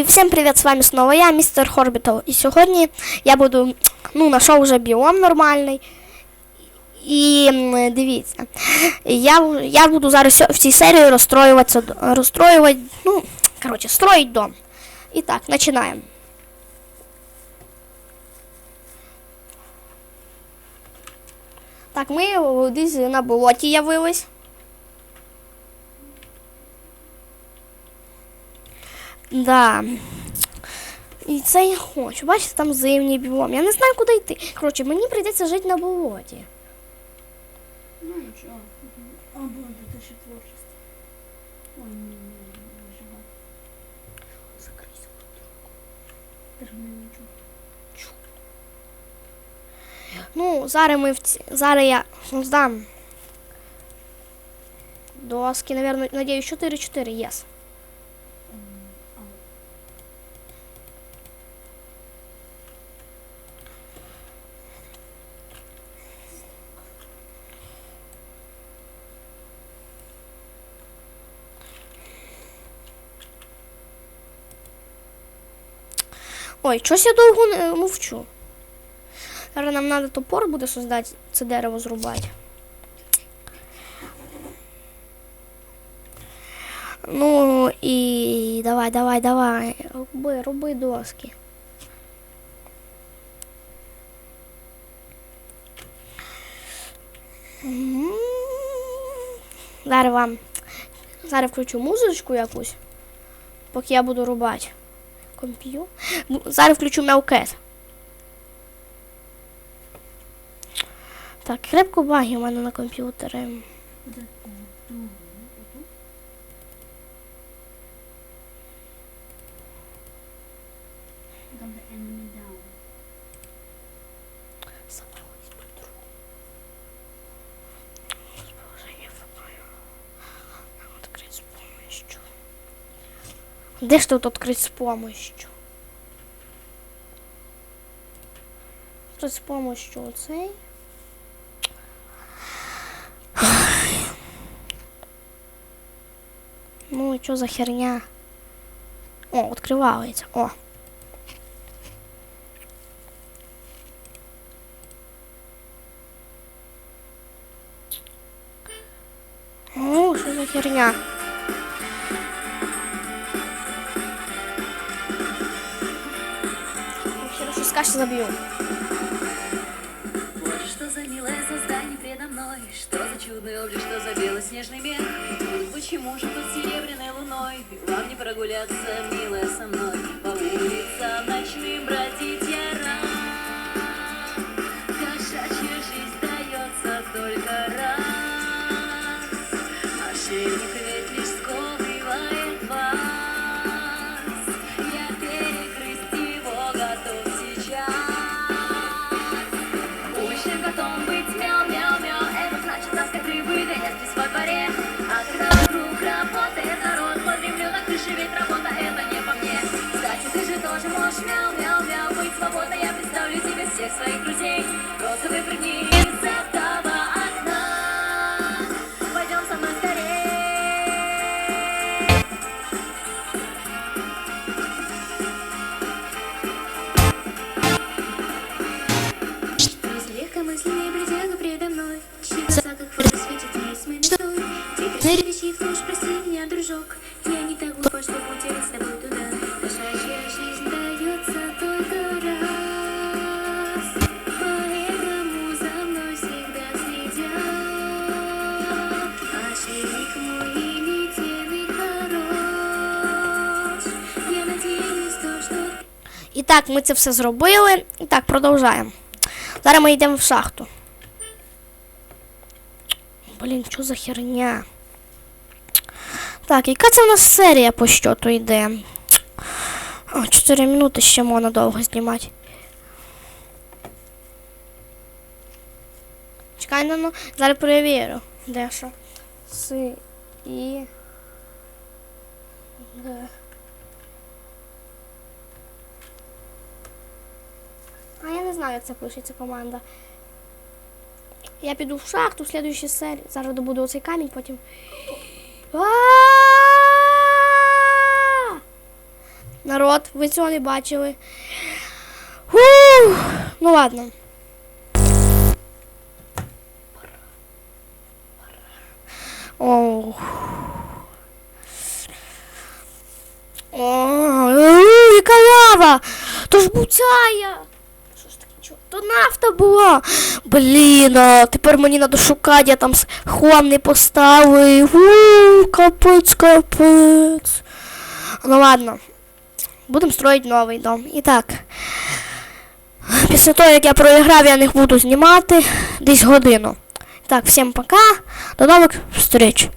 І всім привіт, з вами знову я, містер Хорбітов. І сьогодні я буду, ну, знайшов вже біом нормальний. І м, дивіться, я, я буду зараз сьо- в цій серії розстроюватися, д- розстроювати, ну, коротше, строїть дом. І так, починаємо. Так, ми о, десь на болоті явились. Да. І це я хочу. Бачите, там зимній біом. Я не знаю, куди йти. Коротше, мені прийдеться жити на болоті. Ну ничего. А, будет это еще творчество. Ой, не, не, не, не жива. Закрийся. Даже мне ничего. Ну, зараз ми в ці... зараз я здам. Доски, наверное, надеюсь, 4-4, єс. Ой, щось я довго не мовчу. Зараз нам треба топор буде создати, це дерево зрубати. Ну і давай, давай, давай. Роби, роби доски. Зараз вам. Зараз включу музичку якусь, поки я буду рубати. Комп'ю. Зараз включу мелкет. Так, крепко баги у мене на комп'ютері. Де ж тут открыть с помощью? Открыть с помощью оцей. Ну, що за херня? О, відкривається. О. Ну, що за херня? Каші заб'ю. Боже, что за милое создание предо мной? Что за чудный облик, что за белоснежный Ну, Почему же под серебряной луной? Вам не прогуляться, милая, со мной По улицам Теперь вещи в уж прости меня, дружок Я не так глупа, чтобы утерять с тобой туда Кошачья жизнь дается только раз Поэтому за мной всегда следят Ошейник мой и летелый хорош Я надеюсь, то, что І так, ми це все зробили. І так, продовжаємо. Зараз ми йдемо в шахту. Блін, що за херня? Так, яка це в нас серія по щоту йде? О, 4 минути ще можна довго знімати. Чекай, ну, ну, зараз перевірю. Де що? С і. Де? А я не знаю, як це пишеться команда. Я піду в шахту в слідуючій серії. Зараз добуду оцей камінь, потім. А! Народ, ви цього не бачили. Ух, ну ладно. Ох. Яка лава! То ж буцяя! Що ж таке, чо? То нафта була! Блін, а тепер мені треба шукати, я там хлам не поставив. У, капець, капець. Ну ладно. Будемо строїти новий дом. І так. Після того, як я проіграв, я не буду знімати десь годину. Так, всім пока. До нових зустріч.